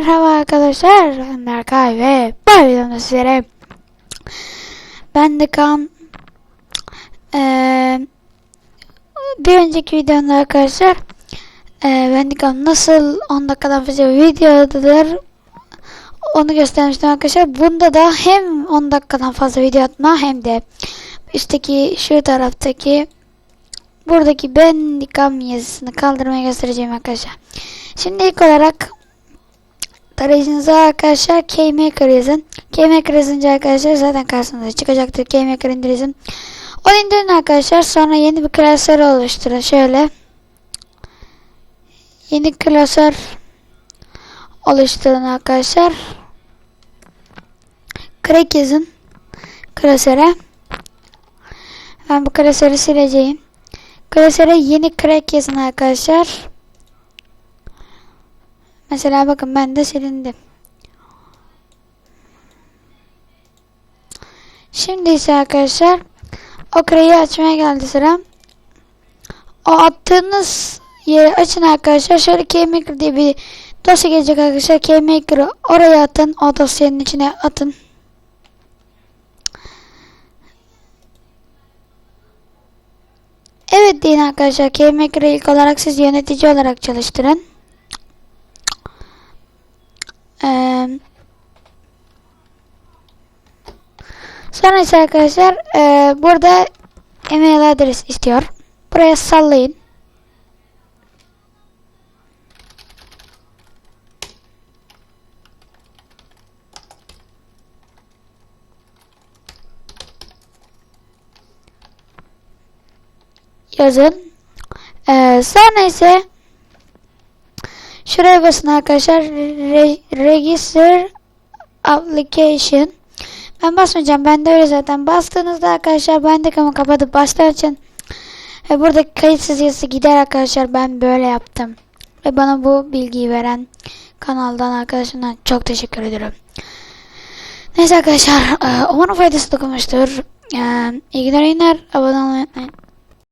Merhaba arkadaşlar. Ben Berkay ve bu videomda sizlere ben de kan eee, bir önceki videomda arkadaşlar eee ben de kan nasıl 10 dakikadan fazla videodur onu göstermiştim arkadaşlar. Bunda da hem 10 dakikadan fazla video atma hem de üstteki şu taraftaki buradaki Bandicam yazısını kaldırmayı göstereceğim arkadaşlar. Şimdi ilk olarak tarayıcınıza arkadaşlar Keymaker yazın. Keymaker yazınca arkadaşlar zaten karşınıza çıkacaktır. Keymaker indirin. O indirin arkadaşlar. Sonra yeni bir klasör oluşturun. Şöyle. Yeni klasör oluşturun arkadaşlar. Crack yazın. Klasöre. Ben bu klasörü sileceğim. Klasöre yeni crack yazın arkadaşlar. Mesela bakın ben de silindi. Şimdi ise arkadaşlar o kreyi açmaya geldi sıra. O attığınız yeri açın arkadaşlar. Şöyle KMaker diye bir dosya gelecek arkadaşlar. KMaker'ı oraya atın. O dosyanın içine atın. Evet deyin arkadaşlar. KMaker'ı ilk olarak siz yönetici olarak çalıştırın. Ee, sonra ise arkadaşlar e, burada email adres istiyor. Buraya sallayın. Yazın. Ee, sonra ise Şuraya basın arkadaşlar. Re register application. Ben basmayacağım. Ben de öyle zaten. Bastığınızda arkadaşlar ben de kamı kapatıp baştan açın. Ve burada kayıtsız yazısı gider arkadaşlar. Ben böyle yaptım. Ve bana bu bilgiyi veren kanaldan arkadaşımdan çok teşekkür ederim. Neyse arkadaşlar. Umarım faydası dokunmuştur. İyi günler. Abone olmayı unutmayın.